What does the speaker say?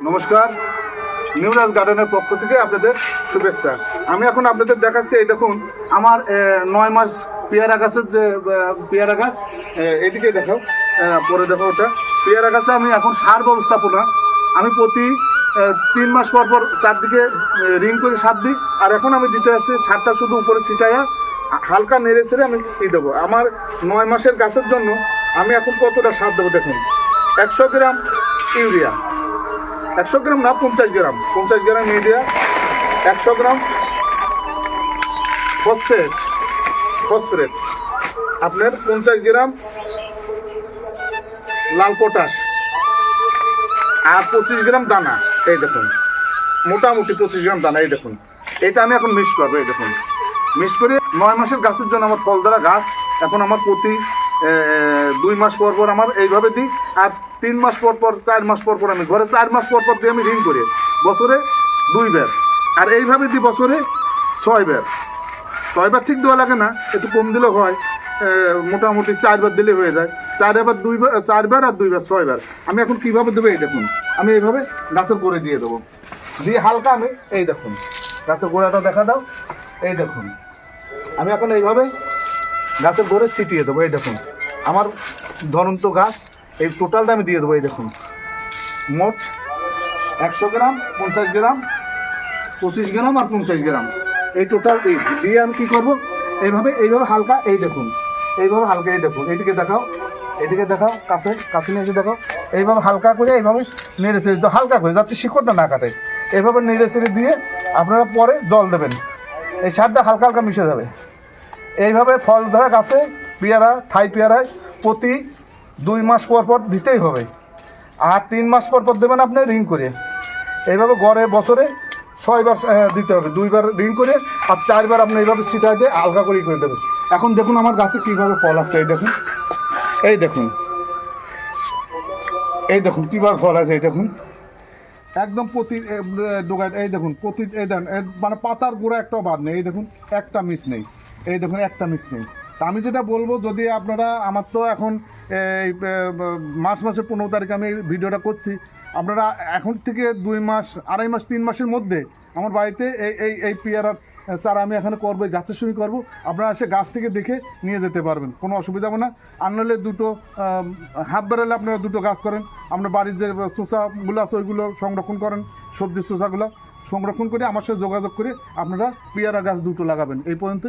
নমস্কার। নিউরাজ গার্ডেনের পক্ষ থেকে আপনাদের শুভেচ্ছা। আমি এখন আপনাদের দেখাচ্ছি এই দেখুন আমার নয় মাস পেয়ারা গাছের যে পেয়ারা গাছ আহ, এইদিকে দেখো পরে দেখো ওটা। পেয়ারা গাছে আমি এখন সার ব্যবস্থাপনা। আমি প্রতি তিন মাস পর পর চারদিকে রিং করে সার দিই। আর এখন আমি দিতে যাচ্ছি সারটা শুধু উপরে ছিটাইয়া হালকা নেড়ে ছেড়ে আমি দিয়ে দেবো। আমার নয় মাসের গাছের জন্য আমি এখন কতটা সার দেবো দেখুন। একশো গ্রাম ইউরিয়া। একশো গ্রাম না, পঞ্চাশ গ্রাম? পঞ্চাশ গ্রাম ইউরিয়া একশো গ্রাম ফসফেট ফসফেট আপনার পঞ্চাশ গ্রাম লাল পটাশ আর পঁচিশ গ্রাম দানা, এই দেখুন। মোটামুটি পঁচিশ গ্রাম দানা, এই দেখুন। এটা আমি এখন মিক্স করব, এই দেখুন। মিক্স করে নয় মাসের গাছের জন্য আমার ফল দ্বারা গাছ, এখন আমার প্রতি দুই মাস পর পর আমার এইভাবে দিই। আর তিন মাস পর পর, চার মাস পর পর আমি ঘরে, চার মাস পর পর দিয়ে আমি ঋণ করি। বছরে দুই বের। আর এইভাবে দিই বছরে ছয় বের। ছয়বার ঠিক দেওয়া লাগে না, একটু কম দিলেও হয়। মোটামুটি চারবার দিলে হয়ে যায়। চারবার দুইবার চারবার আর দুইবার ছয়বার আমি এখন কীভাবে দেবো এই দেখুন, আমি এইভাবে গাছের করে দিয়ে দেবো। দিয়ে হালকা আমি এই দেখুন গাছের গোড়াটা দেখা দাও, এই দেখুন। আমি এখন এইভাবে গাছের গোড়ে ছিটিয়ে দেবো, এই দেখুন। আমার ধরন্ত গাছ এই টোটালটা আমি দিয়ে দেবো, এই দেখুন। মোট একশো গ্রাম, পঞ্চাশ গ্রাম, পঁচিশ গ্রাম আর পঞ্চাশ গ্রাম। এই টোটাল এই দিয়ে আমি কী করব? এইভাবে এইভাবে হালকা, এই দেখুন। এইভাবে হালকা, এই দেখুন। এইদিকে দেখাও এদিকে দেখাও, কাছে কাছে নিয়ে দেখাও। এইভাবে হালকা করে এইভাবে নেড়ে দিতে- হালকা করে, যাতে শিকড়টা না কাটে। এইভাবে নেড়ে ছেড়ে দিয়ে আপনারা পরে জল দেবেন। এই সারটা হালকা হালকা মিশে যাবে। এইভাবে ফল ধরা গাছে, পেয়ারা, থাই পেয়ারায়, প্রতি দুই মাস পর পর দিতেই হবে। আর তিন মাস পর পর দেবেন আপনি রিং করে। এইভাবে গড়ে বছরে ছয়বার দিতে হবে। দুইবার রিং করে আর চারবার আপনি এইভাবে সিটা দিয়ে আলগা করে করে দেবেন। এখন দেখুন আমার গাছে কীভাবে ফল আসছে। এই দেখুন। এই দেখুন। এই দেখুন, কীভাবে ফল আছে এই দেখুন। একদম প্রতি ডোগায়, এই দেখুন, প্রতি, এই দেখুন মানে পাতার গোড়া একটাও বাদ নেই। এই দেখুন, একটা মিস নেই। এই দেখুন, একটা মিস নেই। তা আমি যেটা বলব, যদি আপনারা, আমার তো এখন, এই মার্চ মাসের পনেরো তারিখে আমি ভিডিওটা করছি। আপনারা এখন থেকে দুই মাস, আড়াই মাস, তিন মাসের মধ্যে আমার বাড়িতে এই এই এই পেয়ারার চারা আমি এখানে করব গাছের সঙ্গে করব। আপনারা সে গাছ থেকে দেখে নিয়ে যেতে পারবেন, কোনো অসুবিধা হবে না। আর নাহলে দুটো হাফ বেরোলে আপনারা দুটো গাছ করেন। আপনার বাড়ির যে চোষাগুলো আছে, ওইগুলো সংরক্ষণ করেন, সবজির চোষাগুলো সংরক্ষণ করে আমার সাথে যোগাযোগ করে আপনারা পেয়ারা গাছ দুটো লাগাবেন। এই পর্যন্তই।